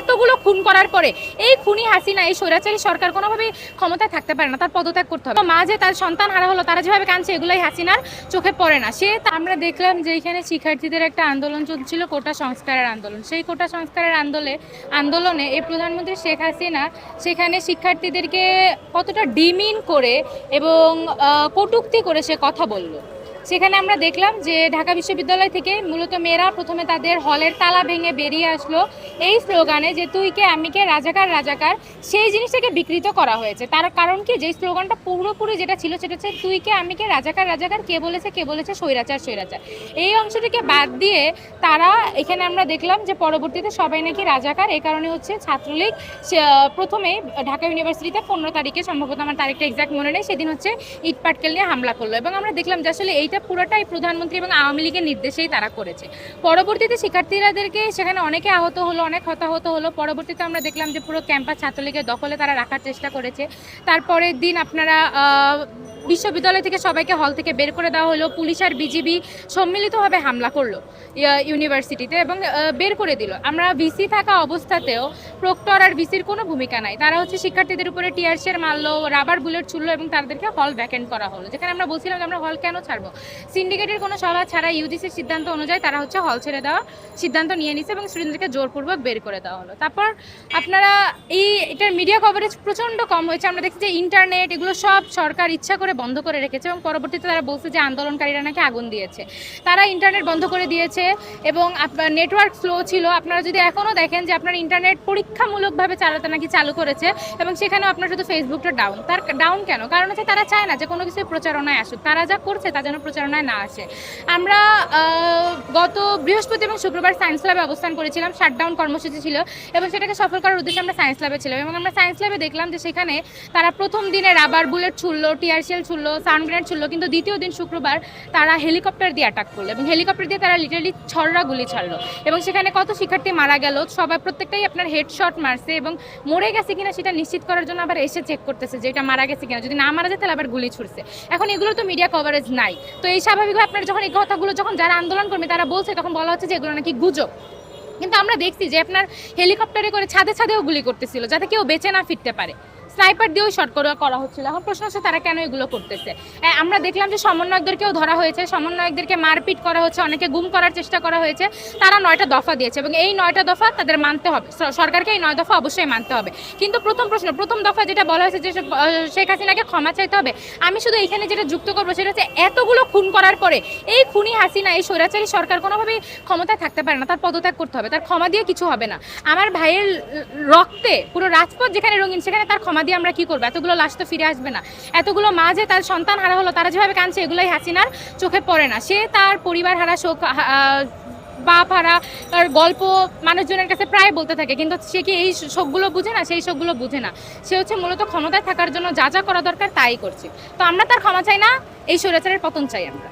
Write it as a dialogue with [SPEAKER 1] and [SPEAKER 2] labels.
[SPEAKER 1] এতগুলো খুন করার পরে এই খুনি হাসিনা, এই স্বৈরাচারী সরকার কোনোভাবেই ক্ষমতায় থাকতে পারে না, তার পদত্যাগ করতে হবে। মা যে তার সন্তান হারা হলো, তারা যেভাবে কাঁদছে, এগুলোই হাসিনার চোখে পড়ে না। সে আমরা দেখলাম যে এখানে শিক্ষার্থীদের একটা আন্দোলন চলছিল, কোটা সংস্কারের আন্দোলন। সেই কোটা সংস্কারের আন্দোলনে আন্দোলনে এই প্রধানমন্ত্রী শেখ হাসিনা সেখানে শিক্ষার্থীদেরকে কতটা ডিমিন করে এবং কটূক্তি করে সে কথা বলল। সেখানে আমরা দেখলাম যে ঢাকা বিশ্ববিদ্যালয় থেকে মূলত মেয়েরা প্রথমে তাদের হলের তালা ভেঙে বেরিয়ে আসলো। এই স্লোগানে যে তুই কে, আমি কে, রাজাকার রাজাকার, সেই জিনিসটাকে বিকৃত করা হয়েছে। তার কারণ কি? যে স্লোগানটা পুরোপুরি যেটা ছিল সেটা হচ্ছে তুই কে, আমি কে, রাজাকার রাজাকার, কে বলেছে কে বলেছে, স্বৈরাচার স্বৈরাচার। এই অংশটিকে বাদ দিয়ে তারা এখানে আমরা দেখলাম যে পরবর্তীতে সবাই নাকি রাজাকার। এই কারণে হচ্ছে ছাত্রলীগ প্রথমে ঢাকা ইউনিভার্সিটিতে পনেরো তারিখে সম্ভবত আমার তারিখটা এক্সাক্ট মনে নেই, সেদিন হচ্ছে ইট পাটকেল নিয়ে হামলা করল। এবং আমরা দেখলাম যে আসলে এইটা পুরোটাই প্রধানমন্ত্রী এবং আওয়ামী লীগের নির্দেশেই তারা করেছে। পরবর্তীতে শিক্ষার্থীরাদেরকে সেখানে অনেকে আহত হলো, অনেক হতাহত হলো। পরবর্তীতে আমরা দেখলাম যে পুরো ক্যাম্পাস ছাত্রলীগের দখলে তারা রাখার চেষ্টা করেছে। তারপরের দিন আপনারা বিশ্ববিদ্যালয় থেকে সবাইকে হল থেকে বের করে দেওয়া হলো, পুলিশ আর বিজিবি সম্মিলিতভাবে হামলা করল ইউনিভার্সিটিতে এবং বের করে দিল। আমরা ভিসি থাকা অবস্থাতেও প্রক্টর আর ভিসির কোনো ভূমিকা নাই। তারা হচ্ছে শিক্ষার্থীদের উপরে টিয়ারশের মারলো, রাবার বুলেট ছুড়লো এবং তাদেরকে হল ভ্যাকেন্ট করা হলো। যেখানে আমরা বলছিলাম যে আমরা হল কেন ছাড়বো? সিন্ডিকেটের কোনো সভা ছাড়া ইউজিসির সিদ্ধান্ত অনুযায়ী তারা হচ্ছে হল ছেড়ে দেওয়া সিদ্ধান্ত নিয়ে নিছে এবং স্টুডেন্টদেরকে জোরপূর্বক বের করে দেওয়া হলো। তারপর আপনারা এই, এটার মিডিয়া কভারেজ প্রচণ্ড কম হয়েছে। আমরা দেখছি যে ইন্টারনেট এগুলো সব সরকার ইচ্ছা করে বন্ধ করে রেখেছে এবং পরবর্তীতে তারা বলছে যে আন্দোলনকারীরা নাকি আগুন দিয়েছে। তারা ইন্টারনেট বন্ধ করে দিয়েছে এবং আপনার নেটওয়ার্ক স্লো ছিল। আপনারা যদি এখনও দেখেন যে আপনার ইন্টারনেট পরীক্ষামূলকভাবে চালাতে নাকি চালু করেছে এবং সেখানেও আপনার শুধু ফেসবুকটা ডাউন তার ডাউন কেন? কারণ হচ্ছে তারা চায় না যে কোনো কিছু প্রচারণায় আসুক। তারা যা করছে তা যেন প্রচারণায় না আসে। আমরা গত বৃহস্পতি এবং শুক্রবার সায়েন্স ল্যাবে অবস্থান করেছিলাম। শাটডাউন কর্মসূচি ছিল এবং সেটাকে সফল করার উদ্দেশ্যে আমরা সায়েন্স ল্যাবে ছিলাম এবং আমরা সায়েন্স ল্যাবে দেখলাম যে সেখানে তারা প্রথম দিনে রাবার বুলেট ছুড়লো টিয়ারশেল ছুড়লো সাউন্ড গ্রেনেড ছুড়লো, কিন্তু দ্বিতীয় দিন শুক্রবার তারা হেলিকপ্টার দিয়ে অ্যাটাক করল এবং হেলিকপ্টার দিয়ে তারা লিটারালি ছড়রা গুলি ছাড়লো। এবং সেখানে কত শিক্ষার্থী মারা গেল, সবাই প্রত্যেকটাই আপনার হেডশট মারছে এবং মরে গেছে কিনা সেটা নিশ্চিত করার জন্য আবার এসে চেক করতেছে যে এটা মারা গেছে কিনা। যদি না মারা যায় তাহলে আবার গুলি ছুড়ছে। এখন এগুলো তো মিডিয়া কভারেজ নাই। তো এই স্বাভাবিকভাবে আপনার যখন এই কথাগুলো যখন যারা আন্দোলন করবে তারা বলছে, তখন বলা হচ্ছে যে এগুলো নাকি গুজব। কিন্তু আমরা দেখছি যে আপনার হেলিকপ্টারে করে ছাদে ছাদেও গুলি করতেছিল, যাতে কেউ বেঁচে না ফিরতে পারে। স্নাইপার দিয়েও শর্ট করে করা হচ্ছিল। এখন প্রশ্ন হচ্ছে তারা কেন এগুলো করতেছে? এ, আমরা দেখলাম যে সমন্বয়কদেরকেও ধরা হয়েছে। সমন্বয়কদেরকে মারপিট করা হচ্ছে অনেকে গুম করার চেষ্টা করা হয়েছে। তারা নয়টা দফা দিয়েছে এবং এই নয়টা দফা তাদের মানতে হবে। সরকারকে এই নয় দফা অবশ্যই মানতে হবে। কিন্তু প্রথম প্রশ্ন প্রথম দফা যেটা বলা হয়েছে যে শেখ হাসিনাকে ক্ষমা চাইতে হবে আমি শুধু এখানে যেটা যুক্ত করব সেটা হচ্ছে এতগুলো খুন করার পরে এই খুনি হাসিনা এই স্বৈরাচারী সরকার কোনোভাবেই ক্ষমতায় থাকতে পারে না তার পদত্যাগ করতে হবে। তার ক্ষমা দিয়ে কিছু হবে না। আমার ভাইয়ের রক্তে পুরো রাজপথ যেখানে রঙিন সেখানে তার ক্ষমা দিয়ে আমরা কি করব? এতগুলো লাশ তো ফিরে আসবে না। এতগুলো মা যে তার সন্তান হারা হলো, তারা যেভাবে কাঁদছে, এগুলোই হাসিনার চোখে পড়ে না। সে তার পরিবার হারা, শোক বাপ হারা, তার গল্প মানুষজনের কাছে প্রায় বলতে থাকে। কিন্তু সে কি এই শোকগুলো বুঝে না? সেই শোকগুলো বুঝে না। সে হচ্ছে মূলত ক্ষমতায় থাকার জন্য যা যা করা দরকার তাই করছে। তো আমরা তার ক্ষমা চাই না, এই স্বৈরাচারের পতন চাই আমরা।